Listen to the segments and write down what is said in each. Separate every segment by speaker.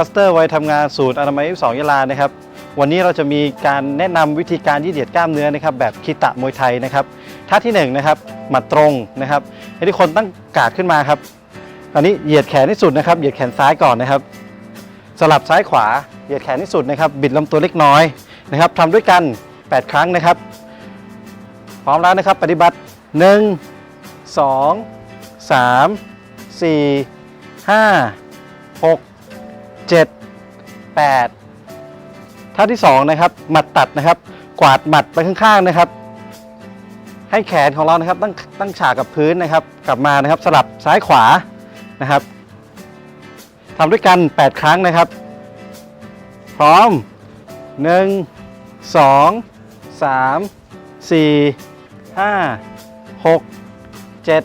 Speaker 1: คัสเตอร์ไวัยทำงานศูนย์อนามัย2ยะลานะครับ วันนี้เราจะมีการแนะนำวิธีการยืดเหยียดกล้ามเนื้อนะครับแบบคิตะมวยไทยนะครับท่าที่1นงนะครับหมัดตรงนะครับให้ทุกคนตั้งกาดขึ้นมาครับตอนนี้เหยียดแขนที่สุดนะครับ เหยียดแขนซ้ายก่อนนะครับ สลับซ้ายขวา เหยียดแขนที่สุดนะครับ บิดลำตัวเล็กน้อยนะครับทำด้วยกัน 8 ครั้งนะครับ พร้อมแล้วนะครับ ปฏิบัติ 1 2 3 4 5 6 7 8 ท่าที่ 2 นะครับ หมัดตัดนะครับ กวาดหมัดไปข้างๆนะครับ ให้แขนของเรานะครับตั้งตั้งฉากกับพื้นนะครับ กลับมานะครับสลับซ้ายขวานะครับทำด้วยกัน 8 ครั้งนะครับ พร้อม 1 2 3 4 5 6 7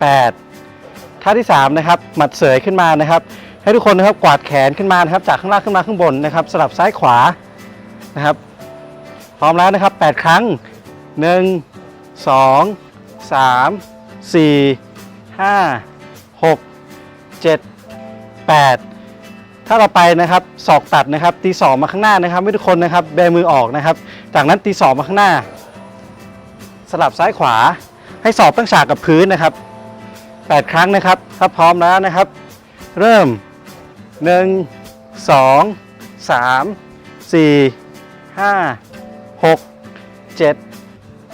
Speaker 1: 8ท่าที่ 3 นะครับ หมัดเสยขึ้นมานะครับ ให้ทุกคนนะครับกวาดแขนขึ้นมานะครับ จากข้างล่างขึ้นมาข้างบนนะครับ สลับซ้ายขวานะครับ พร้อมแล้วนะครับ 8 ครั้ง 1 2 3 4 5 6 7 8 ถ้าเราไปนะครับศอกตัดนะครับ ตีสองมาข้างหน้านะครับให้ทุกคนนะครับแบมือออกนะครับ จากนั้นตีสองมาข้างหน้า สลับซ้ายขวา ให้ศอกตั้งฉากกับพื้นนะครับ 8 ครั้งนะครับ ถ้าพร้อมแล้วนะครับ เริ่ม 1 2 3 4 5 6 7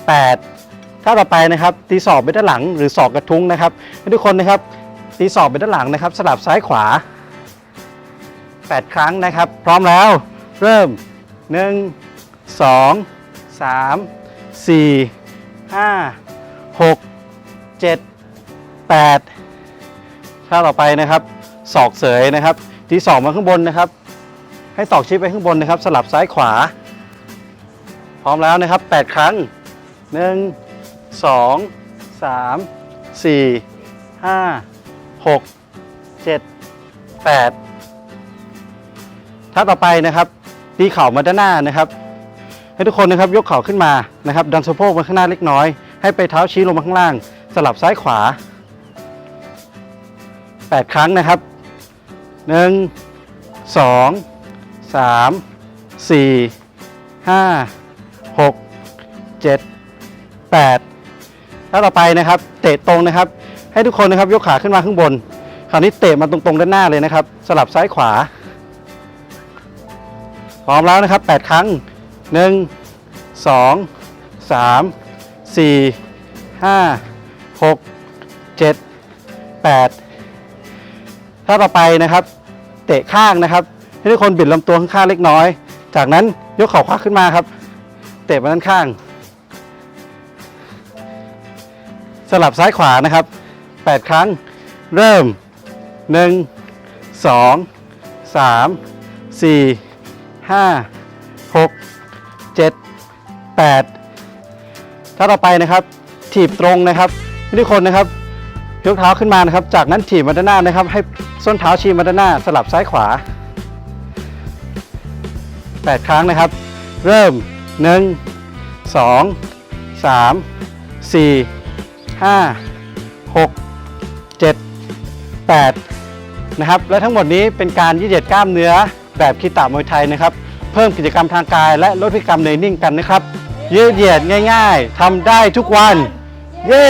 Speaker 1: 8ถ้าต่อไปนะครับตีศอกไปด้านหลังหรือศอกกระทุ้งนะครับให้ทุกคนนะครับตีศอกไปด้านหลังนะครับ สลับซ้ายขวา 8 ครั้งนะครับ พร้อมแล้ว เริ่ม 1 2 3 4 5 6 7 8 ถ้าต่อไปนะครับ ศอกเสยนะครับ ทีศอกมาข้างบนนะครับ ให้ศอกชี้ไปข้างบนนะครับ สลับซ้ายขวา พร้อมแล้วนะครับ 8 ครั้ง 1 2 3 4 5 6 7 8ถ้าต่อไปนะครับ ตีเข่ามาด้านหน้านะครับ ให้ทุกคนนะครับยกเข่าขึ้นมานะครับ ดันสะโพกมาข้างหน้าเล็กน้อย ให้ไปเท้าชี้ลงมาข้างล่าง สลับซ้ายขวา 8 ครั้งนะครับ 1 2 3 4 5 6 7 8ถ้าต่อไปนะครับ เตะตรงนะครับ ให้ทุกคนนะครับยกขาขึ้นมาข้างบน คราวนี้เตะมาตรงๆด้านหน้าเลยนะครับ สลับซ้ายขวา พร้อมแล้วนะครับ 8 ครั้ง 1 2 3 4 5 6 7 8 ถ้าต่อไปนะครับ เตะข้างนะครับ ให้ทุกคนบิดลำตัวข้างๆเล็กน้อย จากนั้นยกเข่าขวาขึ้นมาครับ เตะมาด้านข้าง สลับซ้ายขวานะครับ 8 ครั้ง เริ่ม 1 2 3 4 5 6 7 8 ถ้าต่อไปนะครับ ถีบตรงนะครับให้ทุกคนนะครับ ยกเท้าขึ้นมานะครับ จากนั้นถีบมาด้านหน้านะครับ ให้ส้นเท้าชี้มาด้านหน้า สลับซ้ายขวา 8 ครั้งนะครับ เริ่ม 1 2 3 4 5 6 7 8 นะครับ และทั้งหมดนี้เป็นการยืดเหยียดกล้ามเนื้อแบบคิตะมวยไทยนะครับ เพิ่มกิจกรรมทางกาย และลดพฤติกรรมเนยนิ่งกันนะครับ ยืดเหยียดง่าย ๆทำได้ทุกวัน เย้